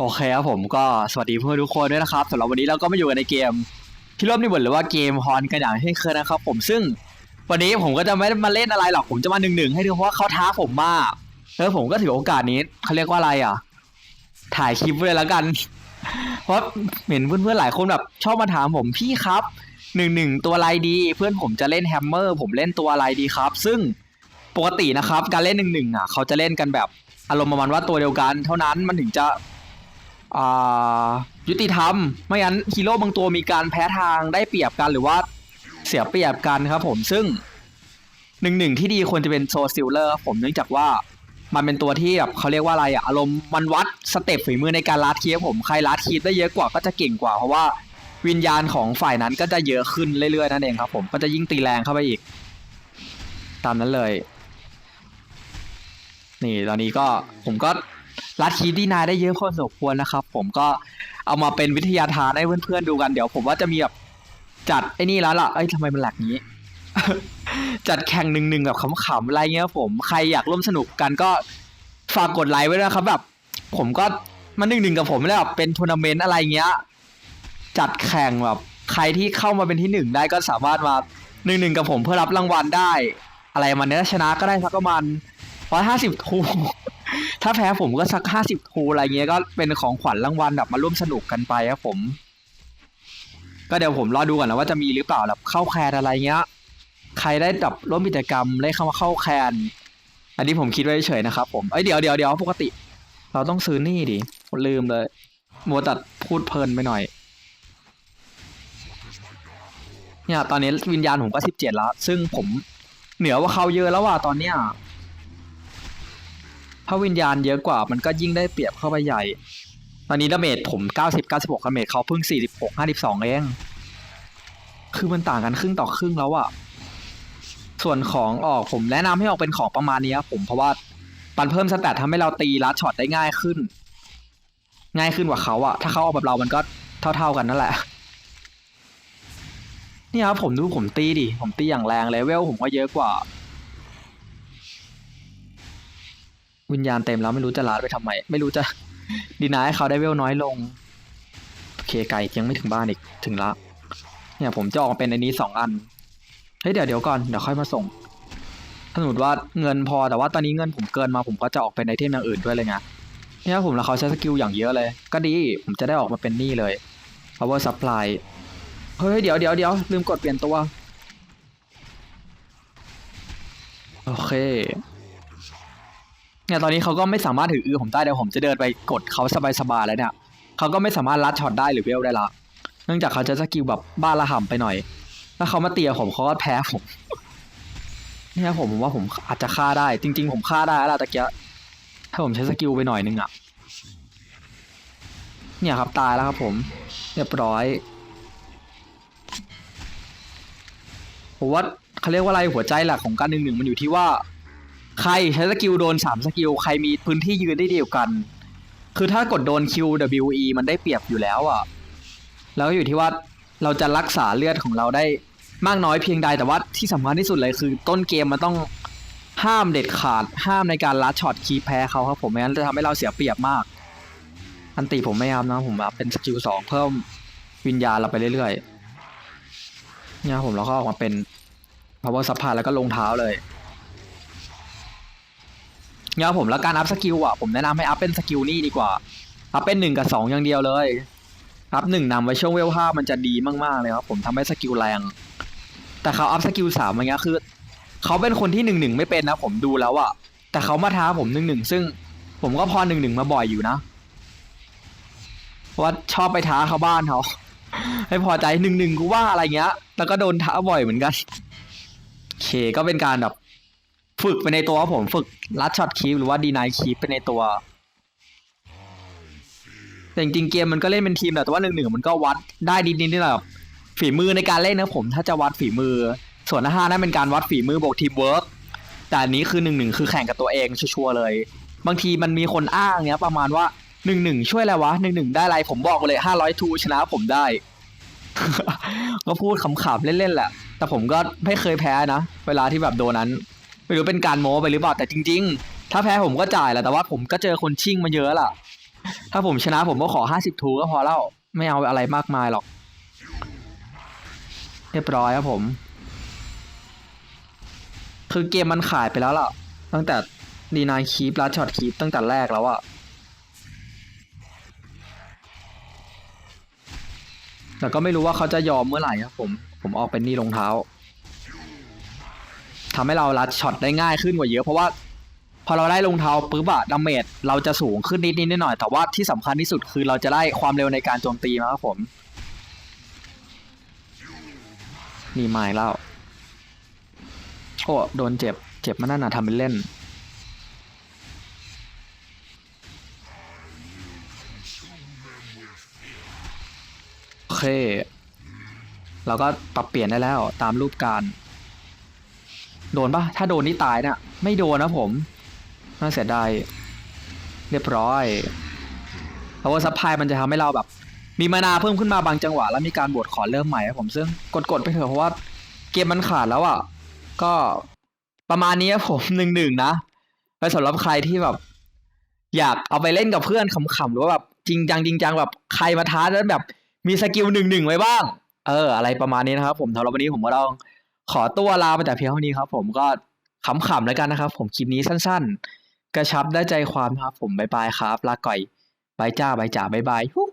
โอเคครับผมก็สวัสดีเพื่อนทุกคนด้วยนะครับสำหรับวันนี้เราก็มาอยู่กันในเกมที่ร่วมนิบทหรือว่าเกมฮอนกันอย่างเช่นเคยนะครับ ผมซึ่งวันนี้ผมก็จะไม่มาเล่นอะไรหรอกผมจะมาหนึ่งหนึ่งให้ดูเพราะว่าเขาท้าผมมาแล้วผมก็ถือโอกาสนี้เขาเรียกว่าอะไรอะ ถ่ายคลิปไว้เลยแล้วกัน เพราะเห็นเพื่อนๆหลายคนแบบชอบมาถามผมพี่ครับหนึ่งหนึ่งตัวอะไรดี เพื่อนผมจะเล่นแฮมเมอร์ผมเล่นตัวอะไรดีครับ ซึ่งปกตินะครับ การเล่นหนึ่งหนึ่งอะเขาจะเล่นกันแบบอารมณ์ประมาณว่าตัวเดียวกัน เท่านั้นมันถึงจะ ยุติธรรม ไม่งั้นฮีโร่บางตัวมีการแพ้ทางได้เปรียบกันหรือว่าเสียเปรียบกันครับผมซึ่งหนึ่งหนึ่งที่ดีควรจะเป็นโซซิลเลอร์ผมเนื่องจากว่ามันเป็นตัวที่แบบเขาเรียกว่าอะไรอะอารมณ์มันวัดสเต็ปฝีมือในการลัดคีบผมใครลัดคีบได้เยอะกว่าก็จะเก่งกว่า เพราะว่าวิญญาณของฝ่ายนั้นก็จะเยอะขึ้นเรื่อยๆนั่นเองครับผมก็จะยิ่งตีแรงเข้าไปอีก ตามนั้นเลย นี่ตอนนี้ก็ผมก็ ลัดคีดีนายได้เยอะพอสมควรนะครับ ผมก็เอามาเป็นวิทยาทานให้เพื่อนๆดูกันเดี๋ยว ผมว่าจะมีแบบจัดไอ้นี่แล้วล่ะเอ้ยทำไมมันแหลกนี้ จัดแข่งหนึ่งหนึ่งแบบขำๆอะไรเงี้ยผมใครอยากร่วมสนุกกันก็ฝากกดไลค์ไว้นะครับแบบ ผมก็มาหนึ่งหนึ่งกับผมแล้วแบบเป็นทัวร์นาเมนต์อะไรเงี้ย จัดแข่งแบบ ใครที่เข้ามาเป็นที่หนึ่งได้ก็สามารถมาหนึ่งหนึ่งกับผมเพื่อรับรางวัลได้ อะไรมันเนี้ยชนะก็ได้สักประมาณร้อยห้าสิบทู ถ้าแพ้ผมก็สักห้าสิบทูอะไรเงี้ยก็เป็นของขวัญรางวัลแบบมาร่วมสนุกกันไปครับผม ก็เดี๋ยวผมรอดูก่อนนะว่าจะมีหรือเปล่าแบบเข้าแคร์อะไรเงี้ย ใครได้แบบร่วมกิจกรรมได้เข้ามาเข้าแคนอันนี้ผมคิดไว้เฉยนะครับผมเอ้ยเดี๋ยวเดี๋ยวเดี๋ยวปกติ เราต้องซื้อนี่ดิลืมเลยมัวแต่พูดเพลินไปหน่อยเนี่ยตอนนี้วิญญาณผมก็สิบเจ็ดแล้ว ซึ่งผมเหนือกว่าเขาเยอะแล้วว่ะตอนเนี้ย ถ้าวิญญาณเยอะกว่ามันก็ยิ่งได้เปรียบเข้าไปใหญ่ ตอนนี้ดาเมจผมเก้าสิบเก้าสิบหกดาเมจเขาเพิ่งสี่สิบหกห้าสิบสองเอง คือมันต่างกันครึ่งต่อครึ่งแล้วอะส่วนของออกผมแนะนำให้ออกเป็นของประมาณนี้ครับผมเพราะว่าปันเพิ่มสแตททำให้เราตีลัดช็อตได้ง่ายขึ้น ง่ายขึ้นกว่าเขาอะถ้าเขาออกแบบเรามันก็เท่า ๆกันนั่นแหละนี่ครับผมดูผมตีดิผมตีอย่างแรงเลยเวลผมก็เยอะกว่า วิญญาณเต็มแล้วไม่รู้จะลาดไปทำไม ไม่รู้จะดีนายให้เขาได้เวลน้อยลง โอเคไก่ยังไม่ถึงบ้านอีกถึงละ เนี่ยผมจะออกเป็นอันนี้สองอัน เฮ้ยเดี๋ยวเดี๋ยวก่อนเดี๋ยวค่อยมาส่ง ถ้าสมมติว่าเงินพอแต่ว่าตอนนี้เงินผมเกินมาผมก็จะออกเป็นไอเทมอย่างอื่นด้วยเลยไงเนี่ยผมแล้วเขาใช้สกิลอย่างเยอะเลย ก็ดีผมจะได้ออกมาเป็นนี่เลย power supply เฮ้ยเดี๋ยวเดี๋ยวเดี๋ยวลืมกดเปลี่ยนตัว โอเค เนี่ยตอนนี้เขาก็ไม่สามารถถืออือผมได้เดี๋ยวผมจะเดินไปกดเขาสบายๆแล้วเนี่ยเขาก็ไม่สามารถลัดช็อตได้หรือเวลได้ละเนื่องจากเขาจะสกิลแบบบ้าระห่ำไปหน่อย ถ้าเขามาเตียผมเขาก็แพ้ผมเนี่ยผมว่าผมอาจจะฆ่าได้ จริง ๆ ผมฆ่าได้แล้วล่ะตะเกียถ้าผมใช้สกิลไปหน่อยนึงอะเนี่ยครับตายแล้วครับผมเรียบร้อยผมว่าเขาเรียกว่าอะไรหัวใจหลักของการหนึ่งหนึ่งมันอยู่ที่ว่า ใครใช้สกิลโดนสามสกิลใครมีพื้นที่ยืนได้เดียวกัน คือถ้ากดโดน Q W E มันได้เปรียบอยู่แล้วอะ แล้วอยู่ที่ว่าเราจะรักษาเลือดของเราได้มากน้อยเพียงใดแต่ว่าที่สำคัญที่สุดเลยคือ ต้นเกมมันต้องห้ามเด็ดขาด ห้ามในการลัดช็อตคีแพ้เขาครับผมไม่งั้นจะทำให้เราเสียเปรียบมาก อันติผมไม่เอานะผมแบบเป็นสกิลสองเพิ่มวิญญาณเราไปเรื่อยๆเนี่ยผมแล้วก็ออกมาเป็น power supply แล้วก็ลงเท้าเลย เนี่ยผมแล้วการอัพสกิลอะผมแนะนำให้อัพเป็นสกิลนี่ดีกว่าอัพเป็นหนึ่งกับสองอย่างเดียวเลยอัพหนึ่งนำไว้ช่วงเวลห้ามันจะดีมากๆเลยครับผมทำให้สกิลแรง แต่เขาอัพสกิลสามอย่างเงี้ยคือเขาเป็นคนที่หนึ่งหนึ่งไม่เป็นนะผมดูแล้วอะแต่เขามาท้าผมหนึ่งหนึ่งซึ่ง ผมก็พอหนึ่งหนึ่งมาบ่อยอยู่นะเพราะว่าชอบไปท้าเขาบ้านเขาให้พอใจหนึ่งหนึ่งกูว่าอะไรเงี้ย แล้วก็โดนท้าบ่อยเหมือนกันโอเคก็เป็นการแบบ ฝึกไปในตัวครับผมฝึกลัดช็อตคีปหรือว่าดีนายคีปไปในตัว แต่จริงๆเกมมันก็เล่นเป็นทีมแหละแต่ว่าหนึ่งหนึ่งมันก็วัดได้นิดนิดนี่แหละแบบฝีมือในการเล่นนะผม ถ้าจะวัดฝีมือ ส่วนห้านั่นเป็นการวัดฝีมือบวกทีมเวิร์กแต่อันนี้คือหนึ่งหนึ่งคือแข่งกับตัวเองชัวร์เลย บางทีมันมีคนอ้างเนี้ยประมาณว่าหนึ่งหนึ่งช่วยอะไรวะหนึ่งหนึ่งได้อะไรผมบอกเลยห้าร้อยทูชนะผมได้ ก็พูดขำๆเล่นๆแหละ แต่ผมก็ไม่เคยแพ้นะ เวลาที่แบบโดนนั้น ไม่รู้เป็นการโม้ไปหรือเปล่าแต่จริง ๆ ถ้าแพ้ผมก็จ่ายแหละแต่ว่าผมก็เจอคนชิ่งมาเยอะล่ะ ถ้าผมชนะผมก็ขอห้าสิบทูก็พอแล้วไม่เอาอะไรมากมายหรอก เรียบร้อยครับผม คือเกมมันขายไปแล้วล่ะ ตั้งแต่ดีนายคีปลัดช็อตคีปตั้งแต่แรกแล้วอะแต่ก็ไม่รู้ว่าเขาจะยอมเมื่อไหร่ครับผม ผมออกเป็นนี่รองเท้า ทำให้เราลัดช็อตได้ง่ายขึ้นกว่าเยอะเพราะว่า พอเราได้รองเท้าปุ๊บอะดาเมจเราจะสูงขึ้นนิดนิดหน่อยแต่ว่าที่สำคัญที่สุดคือเราจะได้ความเร็วในการโจมตีมาครับผมนี่ไม่แล้วโอ้โดนเจ็บ เจ็บมานั่นน่ะทำเป็นเล่น โอเค เราก็ปรับเปลี่ยนได้แล้วตามรูปการ โดนปะถ้าโดนนี่ตายนะ่ะ ไม่โดนนะผม น่าเสียดายเรียบร้อยเพราะว่าซัพพลายมันจะทำให้เราแบบ มีมานาเพิ่มขึ้นมาบางจังหวะ แล้วมีการบวชขอเริ่มใหม่ครับผมซึ่งกดๆไปเถอะเพราะว่าเกมมันขาดแล้วอะ ก็ประมาณนี้ครับผมหนึ่งหนึ่งนะไปสำหรับใครที่แบบ อยากเอาไปเล่นกับเพื่อนขำๆหรือว่าแบบจริงจังจริงจังแบบใครมาท้าแล้วแบบมีสกิลหนึ่งหนึ่งไว้บ้าง เออ อะไรประมาณนี้นะครับผมสำหรับวันนี้ผมก็ต้อง ขอตัวลาไปแต่เพียงเท่านี้ครับ ผมก็ขำๆแล้วกันนะครับ ผมคลิปนี้สั้น ๆ กระชับได้ใจความครับ ผมบายบายครับ ลาก่อยบายจ้าบายจ๋าบายบายฮู้